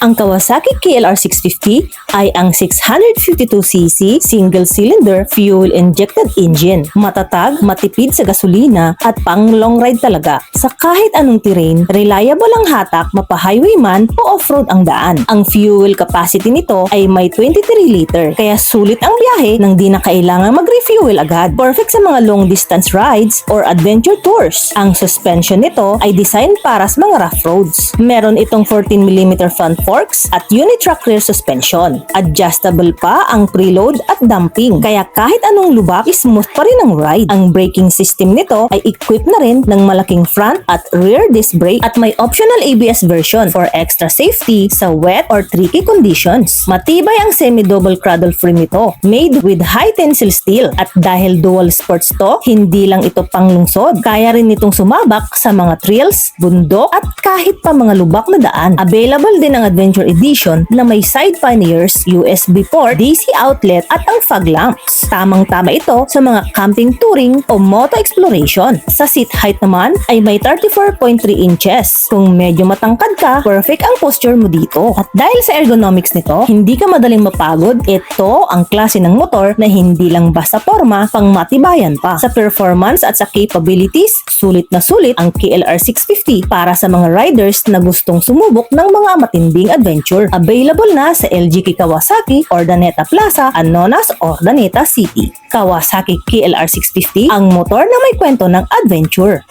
Ang Kawasaki KLR650 ay ang 652cc single-cylinder fuel-injected engine. Matatag, matipid sa gasolina at pang long ride talaga. Sa kahit anong terrain, reliable ang hatak mapa-highway man o off-road ang daan. Ang fuel capacity nito ay may 23 liter, kaya sulit ang biyahe nang di na kailangan mag-refuel agad. Perfect sa mga long distance rides or adventure tours. Ang suspension nito ay designed para sa mga rough roads. Meron itong 14mm front forks at unitrack rear suspension. Adjustable pa ang preload at damping, kaya kahit anong lubak, smooth pa rin ang ride. Ang braking system nito ay equipped na rin ng malaking front at rear disc brake at may optional ABS version for extra safety sa wet or tricky conditions. Matibay ang semi-double cradle frame nito, made with high tensile steel at dahil dual sports to, hindi lang ito panglungsod, kaya rin itong sumabak sa mga trails, bundok at kahit pa mga lubak na daan. Available din ang Adventure Edition na may side panniers, USB port, DC outlet at ang fog lamps. Tamang-tama ito sa mga camping touring o moto exploration. Sa seat height naman ay may 34.3 inches. Kung medyo matangkad ka, perfect ang posture mo dito. At dahil sa ergonomics nito, hindi ka madaling mapagod. Ito ang klase ng motor na hindi lang basta forma, pang matibayan pa. Sa performance at sa capabilities, sulit na sulit ang KLR 650 para sa mga riders na gustong sumubok ng mga matinding adventure. Available na sa LG Kawasaki, Ordaneta Plaza, Anonas, Ordaneta City. Kawasaki KLR 650, ang motor na may kwento ng adventure.